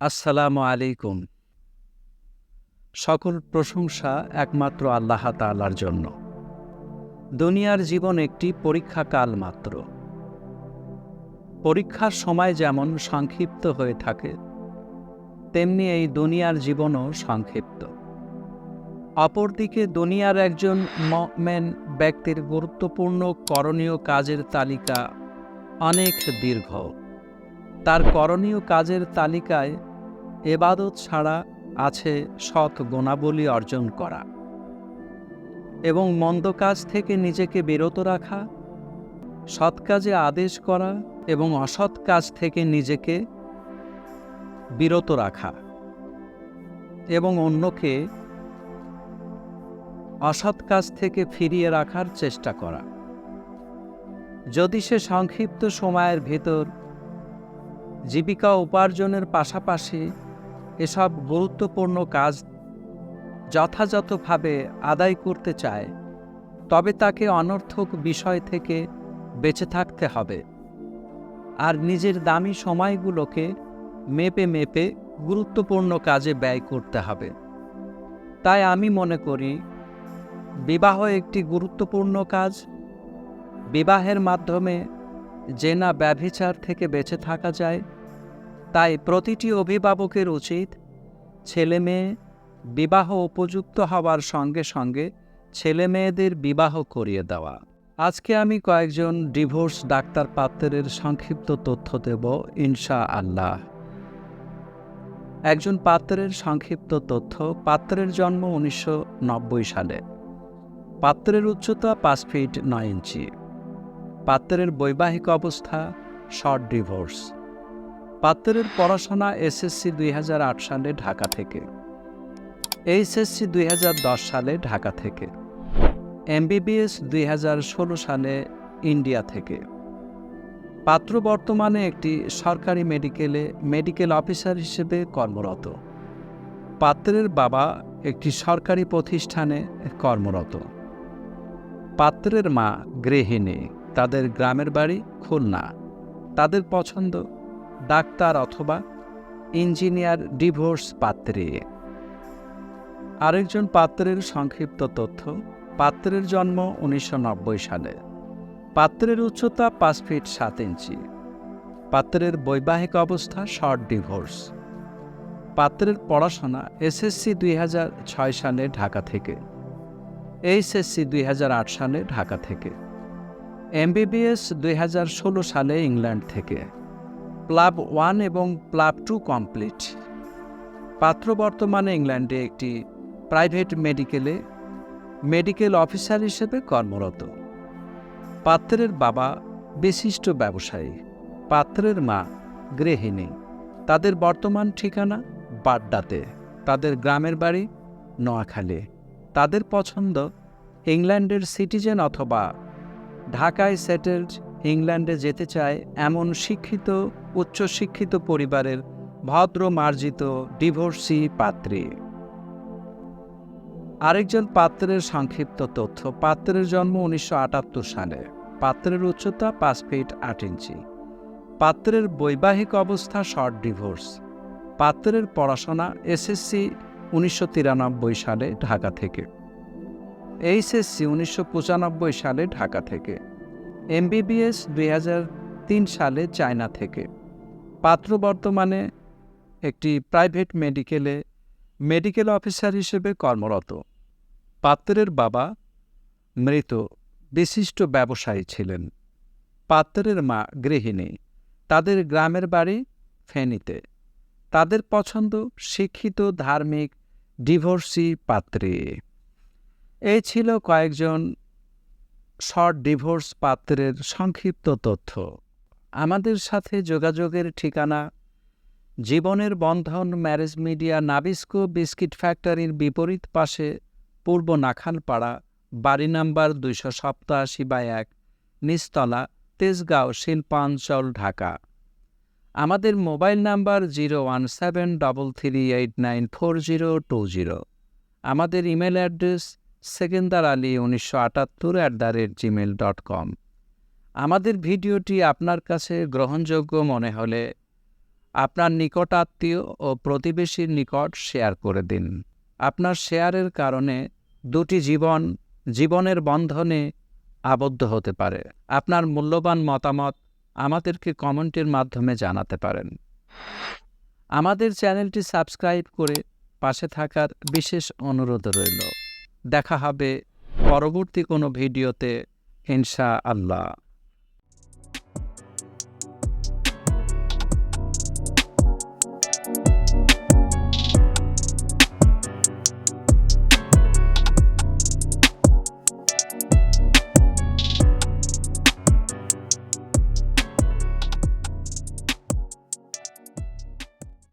আসসালামু আলাইকুম। সকল প্রশংসা একমাত্র আল্লাহ তাআলার জন্য। দুনিয়ার জীবন একটি পরীক্ষাকাল মাত্র। পরীক্ষার সময় যেমন সংক্ষিপ্ত হয়ে থাকে, তেমনি এই দুনিয়ার জীবনও সংক্ষিপ্ত। অপরদিকে দুনিয়ার একজন মেন ব্যক্তির গুরুত্বপূর্ণ করণীয় কাজের তালিকা অনেক দীর্ঘ। তার করণীয় কাজের তালিকায় এবাদত ছাড়া আছে সৎ গুণাবলী অর্জন করা। এবং মন্দ কাজ থেকে নিজেকে বিরত রাখা, সৎ কাজে আদেশ করা এবং অসৎ কাজ থেকে নিজেকে বিরত রাখা এবং অন্যকে অসৎ কাজ থেকে ফিরিয়ে রাখার চেষ্টা করা। যদি সে সংক্ষিপ্ত সময়ের ভেতর জীবিকা উপার্জনের পাশাপাশি এসব গুরুত্বপূর্ণ কাজ যথাযথভাবে আদায় করতে চায়, তবে তাকে অনর্থক বিষয় থেকে বেঁচে থাকতে হবে আর নিজের দামি সময়গুলোকে মেপে মেপে গুরুত্বপূর্ণ কাজে ব্যয় করতে হবে। তাই আমি মনে করি, বিবাহ একটি গুরুত্বপূর্ণ কাজ। বিবাহের মাধ্যমে যে না ব্যভিচার থেকে বেঁচে থাকা যায় তাই প্রতিটি অভিভাবকের উচিত ছেলে মেয়ে বিবাহ উপযুক্ত হওয়ার সঙ্গে সঙ্গে ছেলে মেয়েদের বিবাহ করিয়ে দেওয়া। আজকে আমি কয়েকজন ডিভোর্স ডাক্তার পাত্রের সংক্ষিপ্ত তথ্য দেব ইনশা আল্লাহ একজন পাত্রের সংক্ষিপ্ত তথ্য, পাত্রের জন্ম উনিশশো নব্বই সালে। পাত্রের উচ্চতা পাঁচ ফিট নয় ইঞ্চি। পাত্রের বৈবাহিক অবস্থা, শর্ট ডিভোর্স। পাত্রের পড়াশোনা এসএসসি দুই হাজার আট সালে ঢাকা থেকে। এইচএসসি দুই হাজার দশ সালে ঢাকা থেকে। এমবিবিএস দুই হাজার ষোলো সালে ইন্ডিয়া থেকে। পাত্র বর্তমানে একটি সরকারি মেডিকেলে মেডিকেল অফিসার হিসেবে কর্মরত। পাত্রের বাবা একটি সরকারি প্রতিষ্ঠানে কর্মরত। পাত্রের মা গৃহিণী, তাদের গ্রামের বাড়ি খুলনা। তাদের পছন্দ ডাক্তার অথবা ইঞ্জিনিয়ার ডিভোর্স পাত্রে। আরেকজন পাত্রের সংক্ষিপ্ত তথ্য, পাত্রের জন্ম উনিশশো নব্বই সালে। পাত্রের উচ্চতা পাঁচ ফিট সাত ইঞ্চি। পাত্রের বৈবাহিক অবস্থা শর্ট ডিভোর্স। পাত্রের পড়াশোনা এসএসসি দুই হাজার ছয় সালে ঢাকা থেকে। এইচএসসি দুই হাজার আট সালে ঢাকা থেকে। এমবিবিএস দুই হাজার ষোলো সালে ইংল্যান্ড থেকে। প্লাব ওয়ান এবং প্লাব টু কমপ্লিট। পাত্র বর্তমানে ইংল্যান্ডে একটি প্রাইভেট মেডিকেলে, মেডিকেল অফিসার হিসেবে কর্মরত। পাত্রের বাবা বিশিষ্ট ব্যবসায়ী, পাত্রের মা গৃহিণী। তাদের বর্তমান ঠিকানা বাড্ডাতে। তাদের গ্রামের বাড়ি নোয়াখালী। তাদের পছন্দ ইংল্যান্ডের সিটিজেন অথবা ঢাকায় সেটেলড ইংল্যান্ডে যেতে চায় এমন শিক্ষিত, উচ্চশিক্ষিত পরিবারের ভদ্র মার্জিত ডিভোর্সি পাত্রী। আরেকজন পাত্রের সংক্ষিপ্ত তথ্য। পাত্রের জন্ম উনিশশো আটাত্তর সালে। পাত্রের উচ্চতা পাঁচ ফিট আট ইঞ্চি। পাত্রের বৈবাহিক অবস্থা শর্ট ডিভোর্স। পাত্রের পড়াশোনা এসএসসি উনিশশো তিরানব্বই সালে ঢাকা থেকে। এইচএসসি উনিশশো পঁচানব্বই সালে ঢাকা থেকে। এমবিবিএস দুই তিন সালে চায়না থেকে। পাত্র বর্তমানে একটি প্রাইভেট মেডিকেলে মেডিকেল অফিসার হিসেবে কর্মরত। পাত্রের বাবা মৃত, বিশিষ্ট ব্যবসায়ী ছিলেন। পাত্রের মা গৃহিণী। তাদের গ্রামের বাড়ি ফেনীতে। তাদের পছন্দ শিক্ষিত, ধার্মিক, ডিভোর্সি পাত্রী। এই ছিল কয়েকজন শর্ট ডিভোর্স পাত্রের সংক্ষিপ্ত তথ্য। আমাদের সাথে যোগাযোগের ঠিকানা, জীবনের বন্ধন ম্যারেজ মিডিয়া নাবিস্কো বিস্কিট ফ্যাক্টরির বিপরীত পাশে পূর্ব নাখালপাড়া বাড়ি নাম্বার দুইশো সপ্তাশি বাই এক নিস্তলা তেজগাঁও, শিল্পাঞ্চল, ঢাকা। আমাদের mobile number zero one seven double three eight nine four zero two zero. আমাদের ইমেল অ্যাড্রেস সেকেন্দার আলী উনিশশো আটাত্তর at the rate Gmail dot com আমাদের ভিডিওটি আপনার কাছে গ্রহণযোগ্য মনে হলে আপনার নিকটাত্মীয় ও প্রতিবেশীর নিকট শেয়ার করে দিন। আপনার শেয়ারের কারণে দুটি জীবন, জীবনের বন্ধনে আবদ্ধ হতে পারে। আপনার মূল্যবান মতামত আমাদেরকে কমেন্টের মাধ্যমে জানাতে পারেন। আমাদের চ্যানেলটি সাবস্ক্রাইব করে পাশে থাকার বিশেষ অনুরোধ রইল। দেখা হবে পরবর্তী কোনো ভিডিওতে ইনশা আল্লাহ